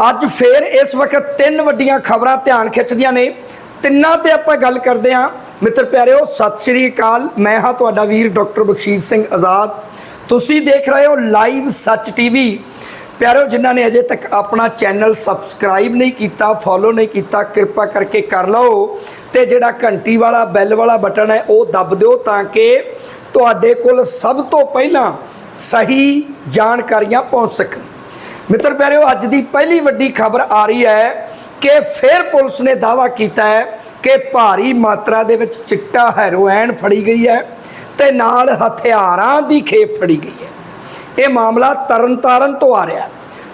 ਅੱਜ ਫੇਰ ਇਸ ਵਕਤ ਤਿੰਨ ਵੱਡੀਆਂ ਖਬਰਾਂ ਧਿਆਨ ਖਿੱਚਦੀਆਂ ਨੇ। ਤਿੰਨਾਂ ਤੇ ਆਪਾਂ ਗੱਲ ਕਰਦੇ ਹਾਂ। ਮਿੱਤਰ ਪਿਆਰਿਓ, ਸਤਿ ਸ੍ਰੀ ਅਕਾਲ। ਮੈਂ ਹਾਂ ਤੁਹਾਡਾ ਵੀਰ ਡਾਕਟਰ ਬਖਸ਼ੀਸ਼ ਸਿੰਘ ਆਜ਼ਾਦ। ਤੁਸੀਂ ਦੇਖ ਰਹੇ ਹੋ ਲਾਈਵ ਸੱਚ ਟੀਵੀ। ਪਿਆਰਿਓ, ਜਿਨ੍ਹਾਂ ਨੇ ਅਜੇ ਤੱਕ ਆਪਣਾ ਚੈਨਲ ਸਬਸਕ੍ਰਾਈਬ ਨਹੀਂ ਕੀਤਾ, ਫੋਲੋ ਨਹੀਂ ਕੀਤਾ, ਕਿਰਪਾ ਕਰਕੇ ਕਰ ਲਓ ਤੇ ਜਿਹੜਾ ਘੰਟੀ ਵਾਲਾ, ਬੈਲ ਵਾਲਾ ਬਟਨ ਹੈ, ਉਹ ਦੱਬ ਦਿਓ ਤਾਂ ਕਿ ਤੁਹਾਡੇ ਕੋਲ ਸਭ ਤੋਂ ਪਹਿਲਾਂ ਸਹੀ ਜਾਣਕਾਰੀਆਂ ਪਹੁੰਚ ਸਕਣ। ਮਿੱਤਰ ਪਿਆਰਿਓ, ਅੱਜ ਦੀ ਪਹਿਲੀ ਵੱਡੀ ਖਬਰ ਆ ਰਹੀ ਹੈ ਕਿ ਫਿਰ ਪੁਲਿਸ ਨੇ ਦਾਅਵਾ ਕੀਤਾ ਹੈ ਕਿ ਭਾਰੀ ਮਾਤਰਾ ਦੇ ਵਿੱਚ ਚਿੱਟਾ ਹੈਰੋਇਨ ਫੜੀ ਗਈ ਹੈ ਤੇ ਨਾਲ ਹਥਿਆਰਾਂ ਦੀ ਖੇਪ ਫੜੀ ਗਈ ਹੈ। ਇਹ ਮਾਮਲਾ ਤਰਨਤਾਰਨ ਤੋਂ ਆ ਰਿਹਾ ਹੈ।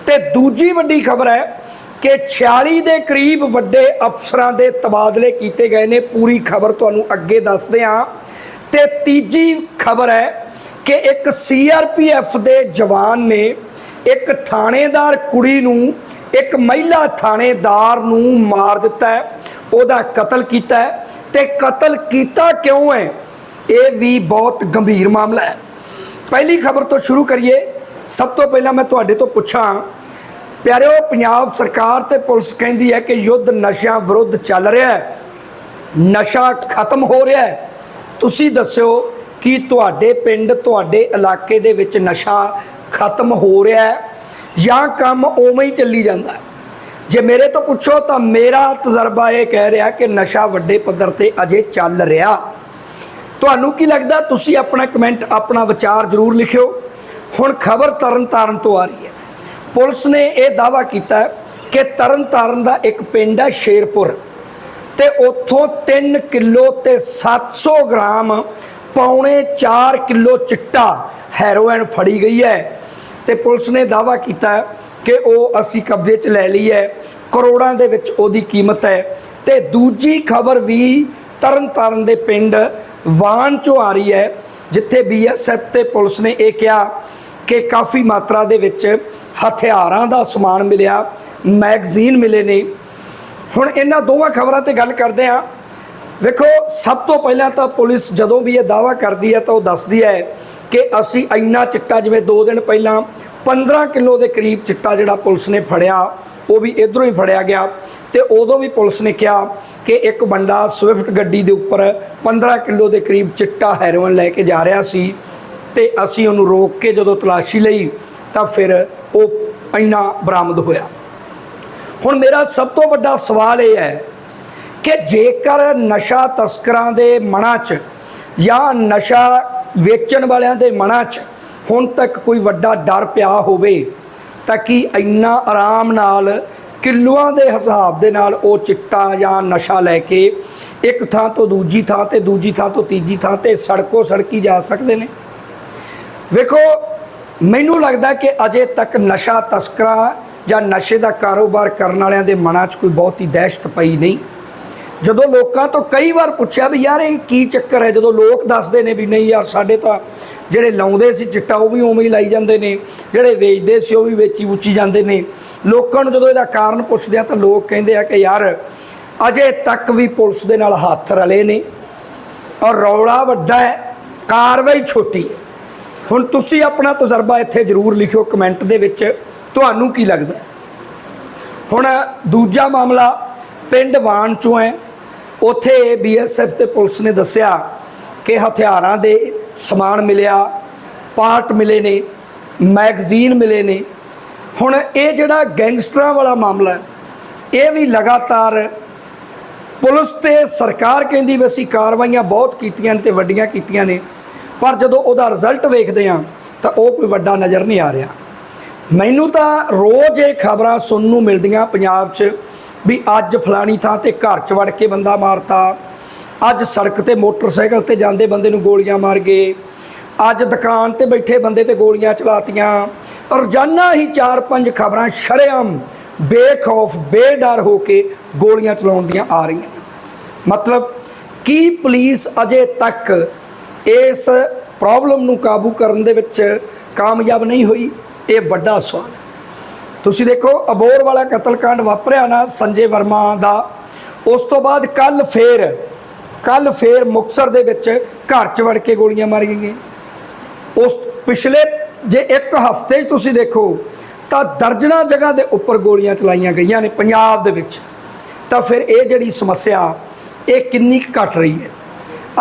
ਤੇ ਦੂਜੀ ਵੱਡੀ ਖਬਰ ਹੈ ਕਿ 46 ਦੇ ਕਰੀਬ ਵੱਡੇ ਅਫਸਰਾਂ ਦੇ ਤਬਾਦਲੇ ਕੀਤੇ ਗਏ ਨੇ। ਪੂਰੀ ਖਬਰ ਤੁਹਾਨੂੰ ਅੱਗੇ ਦੱਸਦੇ ਹਾਂ। ਤੇ ਤੀਜੀ ਖਬਰ ਹੈ ਕਿ ਇੱਕ ਸੀਆਰਪੀਐਫ ਦੇ ਜਵਾਨ ਨੇ ਇੱਕ ਥਾਣੇਦਾਰ ਕੁੜੀ ਨੂੰ, ਇੱਕ ਮਹਿਲਾ ਥਾਣੇਦਾਰ ਨੂੰ ਮਾਰ ਦਿੱਤਾ ਹੈ, ਉਹਦਾ ਕਤਲ ਕੀਤਾ ਹੈ ਤੇ ਕਤਲ ਕੀਤਾ ਕਿਉਂ ਹੈ? ਇਹ ਵੀ ਬਹੁਤ ਗੰਭੀਰ ਮਾਮਲਾ ਹੈ। ਪਹਿਲੀ ਖਬਰ ਤੋਂ ਸ਼ੁਰੂ ਕਰੀਏ। ਸਭ ਤੋਂ ਪਹਿਲਾਂ ਮੈਂ ਤੁਹਾਡੇ ਤੋਂ ਪੁੱਛਾਂ, ਪਿਆਰਿਓ, ਪੰਜਾਬ ਸਰਕਾਰ ਤੇ ਪੁਲਿਸ ਕਹਿੰਦੀ ਹੈ ਕਿ ਯੁੱਧ ਨਸ਼ਿਆਂ ਵਿਰੁੱਧ ਚੱਲ ਰਿਹਾ ਹੈ। ਨਸ਼ਾ ਖਤਮ ਹੋ ਰਿਹਾ ਹੈ। ਤੁਸੀਂ ਦੱਸਿਓ ਕਿ ਤੁਹਾਡੇ ਪਿੰਡ, ਤੁਹਾਡੇ ਇਲਾਕੇ ਦੇ ਵਿੱਚ ਨਸ਼ਾ ਖਤਮ ਹੋ ਰਿਹਾ ਹੈ ਜਾਂ ਕੰਮ ਉਵੇਂ ਹੀ ਚੱਲੀ ਜਾਂਦਾ ਹੈ। ਜੇ ਮੇਰੇ ਤੋਂ ਪੁੱਛੋ ਤਾਂ ਮੇਰਾ ਤਜਰਬਾ ਇਹ ਕਹਿ ਰਿਹਾ ਕਿ ਨਸ਼ਾ ਵੱਡੇ ਪੱਧਰ ਤੇ ਅਜੇ ਚੱਲ ਰਿਹਾ। ਤੁਹਾਨੂੰ ਕੀ ਲੱਗਦਾ? ਤੁਸੀਂ ਆਪਣਾ ਕਮੈਂਟ, ਆਪਣਾ ਵਿਚਾਰ ਜ਼ਰੂਰ ਲਿਖਿਓ। ਹੁਣ ਖਬਰ ਤਰਨਤਾਰਨ ਤੋਂ ਆ ਰਹੀ ਹੈ। ਪੁਲਿਸ ਨੇ ਇਹ ਦਾਵਾ ਕੀਤਾ ਹੈ ਕਿ ਤਰਨਤਾਰਨ ਦਾ ਇੱਕ ਪਿੰਡ ਹੈ ਸ਼ੇਰਪੁਰ ਤੇ ਉੱਥੋਂ 3 ਕਿਲੋ ਤੇ 700 ਗ੍ਰਾਮ ਪੌਣੇ 4 ਕਿਲੋ ਚਿੱਟਾ ਹੈਰੋਇਨ ਫੜੀ ਗਈ ਹੈ ਤੇ ਪੁਲਿਸ ਨੇ ਦਾਵਾ ਕੀਤਾ ਕਿ ਉਹ ਅਸੀਂ ਕਬਜ਼ੇ 'ਚ ਲੈ ਲਈ ਹੈ, ਕਰੋੜਾਂ ਦੇ ਵਿੱਚ ਉਹਦੀ ਕੀਮਤ ਹੈ ਤੇ ਦੂਜੀ ਖਬਰ ਵੀ ਤਰਨਤਾਰਨ ਦੇ ਪਿੰਡ ਵਾਨ ਚੋਂ ਆ ਰਹੀ ਹੈ, ਜਿੱਥੇ ਬੀਐਸਐਫ ਤੇ ਪੁਲਿਸ ਨੇ ਇਹ ਕਿਹਾ ਕਿ ਕਾਫੀ ਮਾਤਰਾ ਦੇ ਵਿੱਚ ਹਥਿਆਰਾਂ ਦਾ ਸਮਾਨ ਮਿਲਿਆ, ਮੈਗਜ਼ੀਨ ਮਿਲੇ ਨੇ। ਹੁਣ ਇਹਨਾਂ ਦੋਵਾਂ ਖਬਰਾਂ ਤੇ ਗੱਲ ਕਰਦੇ ਹਾਂ। ਵੇਖੋ, ਸਭ ਤੋਂ ਪਹਿਲਾਂ ਤਾਂ ਪੁਲਿਸ ਜਦੋਂ ਵੀ ਇਹ ਦਾਵਾ ਕਰਦੀ ਹੈ ਤਾਂ ਉਹ ਦੱਸਦੀ ਹੈ ਕਿ ਅਸੀਂ ਇੰਨਾ ਚਿੱਟਾ, ਜਿਵੇਂ 2 ਦਿਨ ਪਹਿਲਾਂ 15 ਕਿਲੋ ਦੇ ਕਰੀਬ ਚਿੱਟਾ ਜਿਹੜਾ ਪੁਲਿਸ ਨੇ ਫੜਿਆ, ਉਹ ਵੀ ਇਧਰੋਂ ਹੀ ਫੜਿਆ ਗਿਆ ਤੇ ਉਦੋਂ ਵੀ ਪੁਲਿਸ ਨੇ ਕਿਹਾ ਕਿ ਇੱਕ ਬੰਦਾ ਸਵਿਫਟ ਗੱਡੀ ਦੇ ਉੱਪਰ 15 ਕਿਲੋ ਦੇ ਕਰੀਬ ਚਿੱਟਾ ਹੈਰੋਇਨ ਲੈ ਕੇ ਜਾ ਰਿਹਾ ਸੀ ਤੇ ਅਸੀਂ ਉਹਨੂੰ ਰੋਕ ਕੇ ਜਦੋਂ ਤਲਾਸ਼ੀ ਲਈ ਤਾਂ ਫਿਰ ਉਹ ਇੰਨਾ ਬਰਾਮਦ ਹੋਇਆ। ਹੁਣ ਮੇਰਾ ਸਭ ਤੋਂ ਵੱਡਾ ਸਵਾਲ ਇਹ ਹੈ ਕਿ ਜੇਕਰ ਨਸ਼ਾ ਤਸਕਰਾਂ ਦੇ ਮਨਾਂ 'ਚ ਜਾਂ ਨਸ਼ਾ ਵੇਚਣ ਵਾਲਿਆਂ ਦੇ ਮਨਾਂ 'ਚ ਹੁਣ ਤੱਕ ਕੋਈ ਵੱਡਾ ਡਰ ਪਿਆ ਹੋਵੇ, ਤਾਂ ਕਿ ਇੰਨਾ ਆਰਾਮ ਨਾਲ ਕਿਲੋਆਂ ਦੇ ਹਿਸਾਬ ਦੇ ਨਾਲ ਉਹ ਚਿੱਟਾ ਜਾਂ ਨਸ਼ਾ ਲੈ ਕੇ ਇੱਕ ਥਾਂ ਤੋਂ ਦੂਜੀ ਥਾਂ ਤੇ ਦੂਜੀ ਥਾਂ ਤੋਂ ਤੀਜੀ ਥਾਂ ਤੇ ਸੜਕੋ ਸੜਕੀ ਜਾ ਸਕਦੇ ਨੇ? ਵੇਖੋ, ਮੈਨੂੰ ਲੱਗਦਾ ਕਿ ਅਜੇ ਤੱਕ ਨਸ਼ਾ ਤਸਕਰਾਂ ਜਾਂ ਨਸ਼ੇ ਦਾ ਕਾਰੋਬਾਰ ਕਰਨ ਵਾਲਿਆਂ ਦੇ ਮਨਾਂ 'ਚ ਕੋਈ ਬਹੁਤੀ ਦਹਿਸ਼ਤ ਪਈ ਨਹੀਂ। ਜਦੋਂ ਲੋਕਾਂ ਤੋਂ ਕਈ ਵਾਰ ਪੁੱਛਿਆ ਵੀ ਯਾਰ ਇਹ ਕੀ ਚੱਕਰ ਹੈ, ਜਦੋਂ ਲੋਕ ਦੱਸਦੇ ਨੇ ਵੀ ਨਹੀਂ ਯਾਰ ਸਾਡੇ ਤਾਂ ਜਿਹੜੇ ਲਾਉਂਦੇ ਸੀ ਚਿੱਟਾ ਉਹ ਵੀ ਉਵੇਂ ਹੀ ਲਾਈ ਜਾਂਦੇ ਨੇ, ਜਿਹੜੇ ਵੇਚਦੇ ਸੀ ਉਹ ਵੀ ਵੇਚੀ ਉੱਚੀ ਜਾਂਦੇ ਨੇ। ਲੋਕਾਂ ਨੂੰ ਜਦੋਂ ਇਹਦਾ ਕਾਰਨ ਪੁੱਛਦੇ ਆ ਤਾਂ ਲੋਕ ਕਹਿੰਦੇ ਆ ਕਿ ਯਾਰ ਅਜੇ ਤੱਕ ਵੀ ਪੁਲਿਸ ਦੇ ਨਾਲ ਹੱਥ ਰਲੇ ਨੇ ਔਰ ਰੌਲਾ ਵੱਡਾ ਹੈ, ਕਾਰਵਾਈ ਛੋਟੀ ਹੈ। ਹੁਣ ਤੁਸੀਂ ਆਪਣਾ ਤਜਰਬਾ ਇੱਥੇ ਜ਼ਰੂਰ ਲਿਖਿਓ ਕਮੈਂਟ ਦੇ ਵਿੱਚ, ਤੁਹਾਨੂੰ ਕੀ ਲੱਗਦਾ ਹੁਣ ਦੂਜਾ ਮਾਮਲਾ ਪਿੰਡ ਵਾਣ ਚੋਂ ਹੈ। ਉੱਥੇ ਬੀਐਸਐਫ ਤੇ ਪੁਲਿਸ ਨੇ ਦੱਸਿਆ ਕਿ ਹਥਿਆਰਾਂ ਦੇ ਸਮਾਨ ਮਿਲਿਆ, ਪਾਰਟ ਮਿਲੇ ਨੇ, ਮੈਗਜ਼ੀਨ ਮਿਲੇ ਨੇ। ਹੁਣ ਇਹ ਜਿਹੜਾ ਗੈਂਗਸਟਰਾਂ ਵਾਲਾ ਮਾਮਲਾ ਇਹ ਵੀ ਲਗਾਤਾਰ ਪੁਲਿਸ ਤੇ ਸਰਕਾਰ ਕਹਿੰਦੀ ਵੀ ਅਸੀਂ ਕਾਰਵਾਈਆਂ ਬਹੁਤ ਕੀਤੀਆਂ ਨੇ ਤੇ ਵੱਡੀਆਂ ਕੀਤੀਆਂ ਨੇ, ਪਰ ਜਦੋਂ ਉਹਦਾ ਰਿਜ਼ਲਟ ਵੇਖਦੇ ਆ ਤਾਂ ਉਹ ਕੋਈ ਵੱਡਾ ਨਜ਼ਰ ਨਹੀਂ ਆ ਰਿਹਾ। ਮੈਨੂੰ ਤਾਂ ਰੋਜ਼ ਇਹ ਖਬਰਾਂ ਸੁਣਨ ਨੂੰ ਮਿਲਦੀਆਂ ਪੰਜਾਬ 'ਚ ਵੀ ਅੱਜ ਫਲਾਣੀ ਥਾਂ ਤੇ ਘਰ 'ਚ ਵੜ ਕੇ ਬੰਦਾ ਮਾਰਤਾ। ਅੱਜ ਸੜਕ ਤੇ ਮੋਟਰਸਾਈਕਲ ਤੇ ਜਾਂਦੇ ਬੰਦੇ ਨੂੰ ਗੋਲੀਆਂ ਮਾਰ ਗਏ। ਅੱਜ ਦੁਕਾਨ ਤੇ ਬੈਠੇ ਬੰਦੇ ਤੇ ਗੋਲੀਆਂ ਚਲਾਤੀਆਂ। ਰੋਜ਼ਾਨਾ ਹੀ 4-5 ਖਬਰਾਂ ਸ਼ਰੇਆਮ ਬੇਖੌਫ, ਬੇਡਰ ਹੋ ਕੇ ਗੋਲੀਆਂ ਚਲਾਉਣ ਦੀਆਂ ਆ ਰਹੀਆਂ ਮਤਲਬ ਕੀ ਪੁਲਿਸ ਅਜੇ ਤੱਕ ਇਸ ਪ੍ਰੋਬਲਮ ਨੂੰ ਕਾਬੂ ਕਰਨ ਦੇ ਵਿੱਚ ਕਾਮਯਾਬ ਨਹੀਂ ਹੋਈ? ਇਹ ਵੱਡਾ ਸਵਾਲ ਹੈ। ਤੁਸੀਂ ਦੇਖੋ ਅਬੋਰ ਵਾਲਾ ਕਤਲकांड ਵਾਪਰਿਆ ਨਾ ਸੰਜੇ ਵਰਮਾ ਦਾ। ਉਸ ਤੋਂ ਬਾਅਦ ਕੱਲ ਫੇਰ ਕੱਲ ਫੇਰ ਮੁਕਸਰ ਦੇ ਵਿੱਚ ਘਰ 'ਚ ਵੜ ਕੇ ਗੋਲੀਆਂ ਮਾਰੀਆਂ ਗਈਆਂ। ਉਸ ਪਿਛਲੇ ਜੇ ਇੱਕ ਹਫ਼ਤੇ 'ਚ ਤੁਸੀਂ ਦੇਖੋ, ਤਾਂ ਦਰਜਨਾਂ ਜਗ੍ਹਾ ਦੇ ਉੱਪਰ ਗੋਲੀਆਂ ਚਲਾਈਆਂ ਗਈਆਂ ਨੇ ਪੰਜਾਬ ਦੇ ਵਿੱਚ। ਤਾਂ ਫਿਰ ਇਹ ਜਿਹੜੀ ਸਮੱਸਿਆ, ਇਹ ਕਿੰਨੀ ਕੁ ਘਟ ਰਹੀ ਹੈ?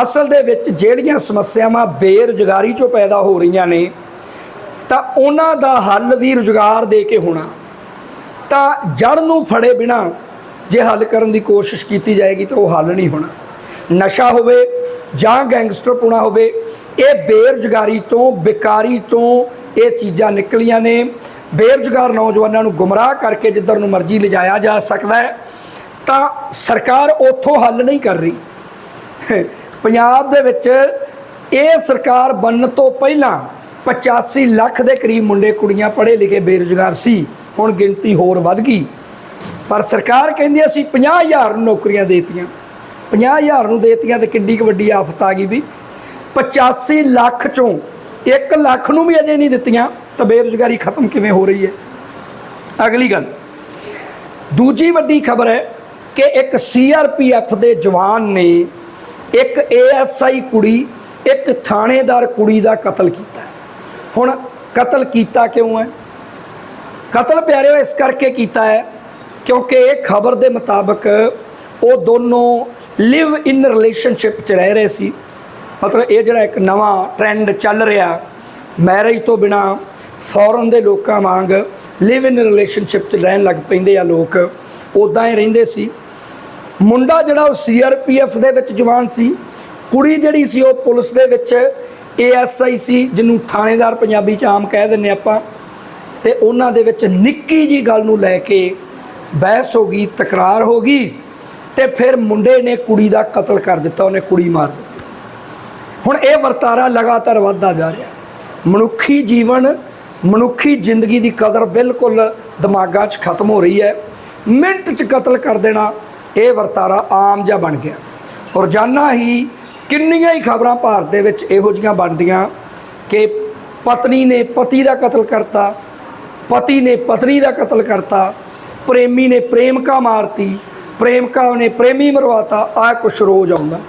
ਅਸਲ ਦੇ ਵਿੱਚ ਜਿਹੜੀਆਂ ਸਮੱਸਿਆਵਾਂ ਬੇਰੁਜ਼ਗਾਰੀ ਚੋਂ ਪੈਦਾ ਹੋ ਰਹੀਆਂ ਨੇ ਤਾਂ ਉਹਨਾਂ ਦਾ ਹੱਲ ਵੀ ਰੁਜ਼ਗਾਰ ਦੇ ਕੇ ਹੋਣਾ। ਤਾਂ ਜੜ ਨੂੰ ਫੜੇ ਬਿਨਾ ਜੇ ਹੱਲ ਕਰਨ ਦੀ ਕੋਸ਼ਿਸ਼ ਕੀਤੀ ਜਾਏਗੀ ਤਾਂ ਉਹ ਹੱਲ ਨਹੀਂ ਹੋਣਾ। ਨਸ਼ਾ ਹੋਵੇ ਜਾਂ ਗੈਂਗਸਟਰ ਪੁਣਾ ਹੋਵੇ, ਇਹ ਬੇਰੁਜ਼ਗਾਰੀ ਤੋਂ, ਬੇਕਾਰੀ ਤੋਂ ਇਹ ਚੀਜ਼ਾਂ ਨਿਕਲੀਆਂ ਨੇ। ਬੇਰੁਜ਼ਗਾਰ ਨੌਜਵਾਨਾਂ ਨੂੰ ਗੁੰਮਰਾਹ ਕਰਕੇ ਜਿੱਧਰ ਨੂੰ ਮਰਜ਼ੀ ਲਿਜਾਇਆ ਜਾ ਸਕਦਾ ਹੈ, ਤਾਂ ਸਰਕਾਰ ਉੱਥੋਂ ਹੱਲ ਨਹੀਂ ਕਰ ਰਹੀ। ਪੰਜਾਬ ਦੇ ਵਿੱਚ ਇਹ ਸਰਕਾਰ ਬਣਨ ਤੋਂ ਪਹਿਲਾਂ 85 ਲੱਖ ਦੇ ਕਰੀਬ ਮੁੰਡੇ ਕੁੜੀਆਂ ਪੜ੍ਹੇ ਲਿਖੇ ਬੇਰੁਜ਼ਗਾਰ ਸੀ, ਹੁਣ ਗਿਣਤੀ ਹੋਰ ਵੱਧ ਗਈ। ਪਰ ਸਰਕਾਰ ਕਹਿੰਦੀ ਅਸੀਂ 50000 ਨੂੰ ਨੌਕਰੀਆਂ ਦੇਤੀਆਂ। 50000 ਨੂੰ ਦੇਤੀਆਂ ਤੇ ਕਿੱਡੀ ਕੁ ਵੱਡੀ ਆਫਤ ਆ ਗਈ ਵੀ। 85 ਲੱਖ ਚੋਂ 1 ਲੱਖ ਨੂੰ ਵੀ ਅਜੇ ਨਹੀਂ ਦਿੱਤੀਆਂ ਤਾਂ ਬੇਰੁਜ਼ਗਾਰੀ ਖਤਮ ਕਿਵੇਂ ਹੋ ਰਹੀ ਹੈ? ਅਗਲੀ ਗੱਲ। ਦੂਜੀ ਵੱਡੀ ਖਬਰ ਹੈ ਕਿ ਇੱਕ ਸੀਆਰਪੀਐਫ ਦੇ ਜਵਾਨ ਨੇ ਇੱਕ ਏਐਸਆਈ ਕੁੜੀ, ਇੱਕ ਥਾਣੇਦਾਰ ਕੁੜੀ ਦਾ ਕਤਲ ਕੀਤਾ। ਹੁਣ ਕਤਲ ਕੀਤਾ ਕਿਉਂ ਹੈ? ਕਤਲ ਪਿਆਰਿਓ, ਇਸ ਕਰਕੇ ਕੀਤਾ ਹੈ ਕਿਉਂਕਿ ਇਹ ਖਬਰ ਦੇ ਮੁਤਾਬਕ ਉਹ ਦੋਨੋਂ ਲਿਵ ਇਨ ਰਿਲੇਸ਼ਨਸ਼ਿਪ 'ਚ ਰਹਿ ਰਹੇ ਸੀ। ਮਤਲਬ ਇਹ ਜਿਹੜਾ ਇੱਕ ਨਵਾਂ ਟ੍ਰੈਂਡ ਚੱਲ ਰਿਹਾ ਮੈਰਿਜ ਤੋਂ ਬਿਨਾ ਫੋਰਨ ਦੇ ਲੋਕਾਂ ਵਾਂਗ ਲਿਵ ਇਨ ਰਿਲੇਸ਼ਨਸ਼ਿਪ 'ਚ ਰਹਿਣ ਲੱਗ ਪੈਂਦੇ ਆ ਲੋਕ ਉਦਾਂ ਹੀ ਰਹਿੰਦੇ ਸੀ। ਮੁੰਡਾ ਜਿਹੜਾ ਉਹ ਸੀਆਰਪੀਐਫ ਦੇ ਵਿੱਚ ਜਵਾਨ ਸੀ, ਕੁੜੀ ਜਿਹੜੀ ਸੀ ਉਹ ਪੁਲਿਸ ਦੇ ਵਿੱਚ ਏਐਸਆਈ ਸੀ ਜਿਹਨੂੰ ਥਾਣੇਦਾਰ ਪੰਜਾਬੀ ਚ ਆਮ ਕਹਿ ਦਿੰਨੇ ਆਪਾਂ, ਤੇ ਉਹਨਾਂ ਦੇ ਵਿੱਚ ਨਿੱਕੀ ਜੀ ਗੱਲ ਨੂੰ ਲੈ ਕੇ ਬਹਿਸ ਹੋ ਗਈ, ਤਕਰਾਰ ਹੋ ਗਈ, ਤੇ ਫਿਰ ਮੁੰਡੇ ਨੇ ਕੁੜੀ ਦਾ ਕਤਲ ਕਰ ਦਿੱਤਾ, ਉਹਨੇ ਕੁੜੀ ਮਾਰ ਦਿੱਤੀ। ਹੁਣ ਇਹ ਵਰਤਾਰਾ ਲਗਾਤਾਰ ਵੱਧਦਾ ਜਾ ਰਿਹਾ। ਮਨੁੱਖੀ ਜੀਵਨ, ਮਨੁੱਖੀ ਜ਼ਿੰਦਗੀ ਦੀ ਕਦਰ ਬਿਲਕੁਲ ਦਿਮਾਗਾਂ 'ਚ ਖਤਮ ਹੋ ਰਹੀ ਹੈ। ਮਿੰਟ 'ਚ ਕਤਲ ਕਰ ਦੇਣਾ, ਇਹ ਵਰਤਾਰਾ ਆਮ ਜਿਹਾ ਬਣ ਗਿਆ। ਰੋਜ਼ਾਨਾ ਹੀ ਕਿੰਨੀਆਂ ਹੀ ਖਬਰਾਂ ਭਾਰਤ ਦੇ ਵਿੱਚ ਇਹੋ ਜੀਆਂ ਬਣਦੀਆਂ ਕਿ ਪਤਨੀ ਨੇ ਪਤੀ ਦਾ ਕਤਲ ਕਰਤਾ, ਪਤੀ ਨੇ ਪਤਨੀ ਦਾ ਕਤਲ ਕਰਤਾ, ਪ੍ਰੇਮੀ ਨੇ ਪ੍ਰੇਮਕਾ ਮਾਰਤੀ, ਪ੍ਰੇਮਕਾ ਨੇ ਪ੍ਰੇਮੀ ਮਰਵਾਤਾ ਆ ਕੁਛ ਰੋਜ਼ ਆਉਂਦਾ।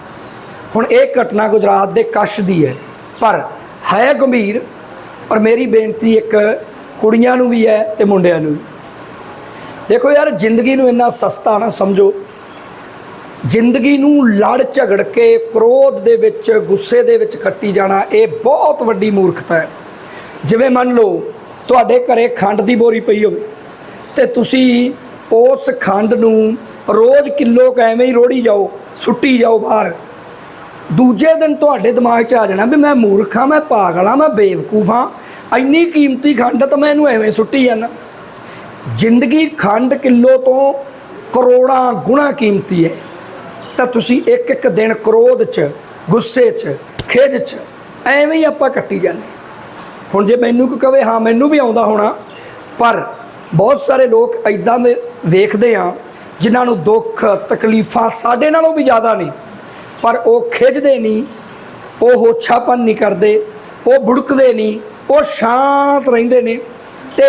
ਹੁਣ ਇਹ ਘਟਨਾ ਗੁਜਰਾਤ ਦੇ ਕਸ਼ ਦੀ ਹੈ, ਪਰ ਹੈ ਗੰਭੀਰ ਔਰ ਮੇਰੀ ਬੇਨਤੀ ਇੱਕ ਕੁੜੀਆਂ ਨੂੰ ਵੀ ਹੈ ਤੇ ਮੁੰਡਿਆਂ ਨੂੰ ਵੀ। ਦੇਖੋ ਯਾਰ, ਜ਼ਿੰਦਗੀ ਨੂੰ ਇੰਨਾ ਸਸਤਾ ਨਾ ਸਮਝੋ। ਜ਼ਿੰਦਗੀ ਨੂੰ ਲੜ ਝਗੜ ਕੇ ਕ੍ਰੋਧ ਦੇ ਵਿੱਚ, ਗੁੱਸੇ ਦੇ ਵਿੱਚ ਖੱਟੀ ਜਾਣਾ, ਇਹ ਬਹੁਤ ਵੱਡੀ ਮੂਰਖਤਾ ਹੈ। ਜਿਵੇਂ ਮੰਨ ਲਓ, ਤੁਹਾਡੇ ਘਰੇ ਖੰਡ ਦੀ ਬੋਰੀ ਪਈ ਹੋਵੇ ਤੇ ਤੁਸੀਂ ਉਸ ਖੰਡ ਨੂੰ ਰੋਜ਼ ਕਿਲੋ ਕੁ ਐਵੇਂ ਹੀ ਰੋੜੀ ਜਾਓ, ਸੁੱਟੀ ਜਾਓ ਬਾਹਰ। ਦੂਜੇ ਦਿਨ ਤੁਹਾਡੇ ਦਿਮਾਗ 'ਚ ਆ ਜਾਣਾ ਵੀ ਮੈਂ ਮੂਰਖ ਹਾਂ, ਮੈਂ ਪਾਗਲ ਹਾਂ, ਮੈਂ ਬੇਵਕੂਫ ਹਾਂ। ਇੰਨੀ ਕੀਮਤੀ ਖੰਡ ਤਾਂ ਮੈਂ ਇਹਨੂੰ ਐਵੇਂ ਸੁੱਟੀ ਜਾਂਦਾ। ਜ਼ਿੰਦਗੀ ਖੰਡ ਕਿਲੋ ਤੋਂ ਕਰੋੜਾਂ ਗੁਣਾ ਕੀਮਤੀ ਹੈ। ਤਾਂ ਤੁਸੀਂ ਇੱਕ ਇੱਕ ਦਿਨ ਕ੍ਰੋਧ 'ਚ, ਗੁੱਸੇ 'ਚ, ਖਿਝ 'ਚ, ਐਵੇਂ ਹੀ ਆਪਾਂ ਕੱਟੀ ਜਾਂਦੇ। ਹੁਣ ਜੇ ਮੈਨੂੰ ਕੋਈ ਕਵੇ, ਹਾਂ, ਮੈਨੂੰ ਵੀ ਆਉਂਦਾ ਹੋਣਾ, ਪਰ ਬਹੁਤ ਸਾਰੇ ਲੋਕ ਐਦਾਂ ਦੇ ਵੇਖਦੇ ਆ, ਜਿਨ੍ਹਾਂ ਨੂੰ ਦੁੱਖ, ਤਕਲੀਫਾਂ ਸਾਡੇ ਨਾਲੋਂ ਵੀ ਜ਼ਿਆਦਾ ਨੇ, ਪਰ ਉਹ ਖਿੱਚਦੇ ਨਹੀਂ, ਉਹ ਹੋਛਾਪਨ ਨਹੀਂ ਕਰਦੇ, ਉਹ ਭੁੜਕਦੇ ਨਹੀਂ, ਉਹ ਸ਼ਾਂਤ ਰਹਿੰਦੇ ਨੇ, ਤੇ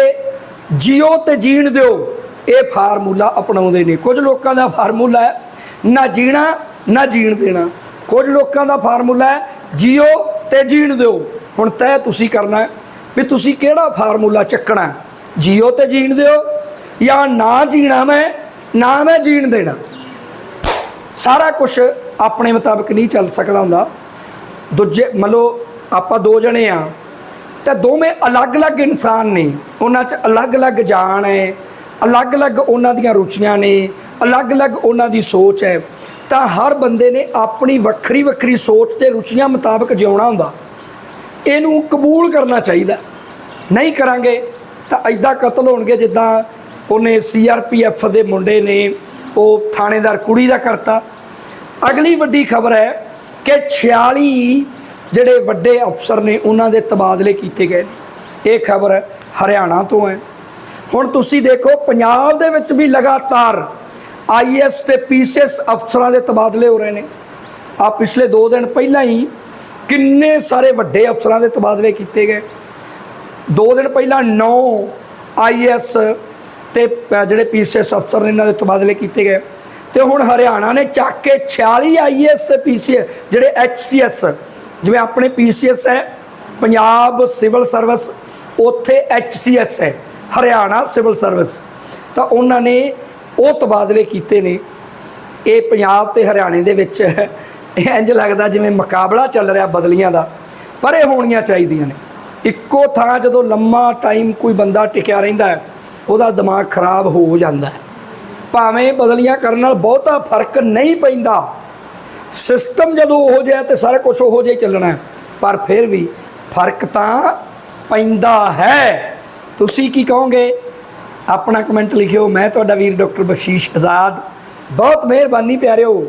ਜਿਉ ਤੇ ਜੀਣ ਦਿਓ, ਇਹ ਫਾਰਮੂਲਾ ਅਪਣਾਉਂਦੇ ਨੇ। ਕੁਝ ਲੋਕਾਂ ਦਾ ਫਾਰਮੂਲਾ ਹੈ ਨਾ ਜੀਣਾ, ਨਾ ਜੀਣ ਦੇਣਾ। ਕੁਝ ਲੋਕਾਂ ਦਾ ਫਾਰਮੂਲਾ ਹੈ ਜਿਉ ਤੇ ਜੀਣ ਦਿਓ। ਹੁਣ ਤੈਅ ਤੁਸੀਂ ਕਰਨਾ ਹੈ ਵੀ ਤੁਸੀਂ ਕਿਹੜਾ ਫਾਰਮੂਲਾ ਚੱਕਣਾ ਜੀਓ ਜਿਉ ਤੇ ਜੀਣ ਦਿਓ ਜਾਂ ਨਾ ਜੀਣਾ ਮੈਂ, ਨਾ ਮੈਂ ਜੀਣ ਦੇਣਾ? ਸਾਰਾ ਕੁਝ ਆਪਣੇ ਮੁਤਾਬਕ ਨਹੀਂ ਚੱਲ ਸਕਦਾ ਹੁੰਦਾ। ਦੂਜੇ ਮੰਨ ਲਓ ਆਪਾਂ ਦੋ ਜਣੇ ਆ, ਤੇ ਦੋਵੇਂ ਅਲੱਗ-ਅਲੱਗ ਇਨਸਾਨ ਨੇ। ਉਹਨਾਂ 'ਚ ਅਲੱਗ-ਅਲੱਗ ਜਾਣ ਹੈ, ਅਲੱਗ-ਅਲੱਗ ਉਹਨਾਂ ਦੀਆਂ ਰੁਚੀਆਂ ਨੇ ਅਲੱਗ-ਅਲੱਗ ਉਹਨਾਂ ਦੀ ਸੋਚ ਹੈ। ਤਾਂ ਹਰ ਬੰਦੇ ਨੇ ਆਪਣੀ ਵੱਖਰੀ ਵੱਖਰੀ ਸੋਚ ਤੇ ਰੁਚੀਆਂ ਮੁਤਾਬਕ ਜਿਉਣਾ ਹੁੰਦਾ। ਇਹਨੂੰ ਕਬੂਲ ਕਰਨਾ ਚਾਹੀਦਾ। ਨਹੀਂ ਕਰਾਂਗੇ ਤਾਂ ਐਦਾਂ ਕਤਲ ਹੋਣਗੇ ਜਿੱਦਾਂ ਉਹਨੇ ਸੀਆਰਪੀਐਫ ਦੇ ਮੁੰਡੇ ਨੇ ਉਹ ਥਾਣੇਦਾਰ ਕੁੜੀ ਦਾ ਕਰਤਾ। ਅਗਲੀ ਵੱਡੀ ਖਬਰ ਹੈ ਕਿ 46 ਜਿਹੜੇ ਵੱਡੇ ਅਫਸਰ ਨੇ ਉਹਨਾਂ ਦੇ ਤਬਾਦਲੇ ਕੀਤੇ ਗਏ ਨੇ। ਇਹ ਖਬਰ ਹਰਿਆਣਾ ਤੋਂ ਹੈ। ਹੁਣ ਤੁਸੀਂ ਦੇਖੋ, ਪੰਜਾਬ ਦੇ ਵਿੱਚ ਵੀ ਲਗਾਤਾਰ ਆਈਐਸ ਤੇ ਪੀਸੀਐਸ ਅਫਸਰਾਂ ਦੇ ਤਬਾਦਲੇ ਹੋ ਰਹੇ ਨੇ। ਆ ਪਿਛਲੇ 2 ਦਿਨ ਪਹਿਲਾਂ ਹੀ ਕਿੰਨੇ ਸਾਰੇ ਵੱਡੇ ਅਫਸਰਾਂ ਦੇ ਤਬਾਦਲੇ ਕੀਤੇ ਗਏ। 2 ਦਿਨ ਪਹਿਲਾਂ 9 ਆਈਐਸ ਤੇ ਪ- ਜਿਹੜੇ ਪੀਸੀਐਸ ਅਫਸਰ ਨੇ ਇਹਨਾਂ ਦੇ ਤਬਾਦਲੇ ਕੀਤੇ ਗਏ। ਤੇ ਹੁਣ ਹਰਿਆਣਾ ਨੇ ਚੱਕ ਕੇ 46 ਆਈਐਸ ਤੇ ਪੀਸੀਐਸ ਜਿਹੜੇ ਐਚਸੀਐਸ, ਜਿਵੇਂ ਆਪਣੇ ਪੀਸੀਐਸ ਹੈ, ਪੰਜਾਬ ਸਿਵਲ ਸਰਵਿਸ, ਉੱਥੇ ਐਚਸੀਐਸ ਹੈ, ਹਰਿਆਣਾ ਸਿਵਲ ਸਰਵਿਸ। ਤਾਂ ਉਹਨਾਂ ਨੇ ਉਹ ਤਬਾਦਲੇ ਕੀਤੇ ਨੇ। ਇਹ ਪੰਜਾਬ ਤੇ ਹਰਿਆਣੇ ਦੇ ਵਿੱਚ ਇਹ ਇੰਜ ਲੱਗਦਾ ਜਿਵੇਂ ਮੁਕਾਬਲਾ ਚੱਲ ਰਿਹਾ ਬਦਲੀਆਂ ਦਾ, ਪਰ ਇਹ ਹੋਣੀਆਂ ਚਾਹੀਦੀਆਂ ਨੇ। ਇੱਕੋ ਥਾਂ ਜਦੋਂ ਲੰਮਾ ਟਾਈਮ ਕੋਈ ਬੰਦਾ ਟਿਕਿਆ ਰਹਿੰਦਾ ਹੈ, ਉਹਦਾ ਦਿਮਾਗ ਖਰਾਬ ਹੋ ਜਾਂਦਾ ਹੈ। ਭਾਵੇਂ ਬਦਲੀਆਂ ਕਰਨ ਨਾਲ ਬਹੁਤਾ ਫ਼ਰਕ ਨਹੀਂ ਪੈਂਦਾ। ਸਿਸਟਮ ਜਦੋਂ ਹੋ ਜਾਏ ਤੇ ਸਾਰਾ ਕੁਝ ਉਹੋ ਜਿਹਾ ਚੱਲਣਾ ਪਰ ਫਿਰ ਵੀ ਫ਼ਰਕ ਤਾਂ ਪੈਂਦਾ ਹੈ। ਤੁਸੀਂ ਕੀ ਕਹੋਗੇ? ਆਪਣਾ ਕਮੈਂਟ ਲਿਖਿਓ। ਮੈਂ ਤੁਹਾਡਾ ਵੀਰ ਡਾਕਟਰ ਬਖਸ਼ੀਸ਼ ਆਜ਼ਾਦ। ਬਹੁਤ ਮਿਹਰਬਾਨੀ ਪਿਆਰਿਓ।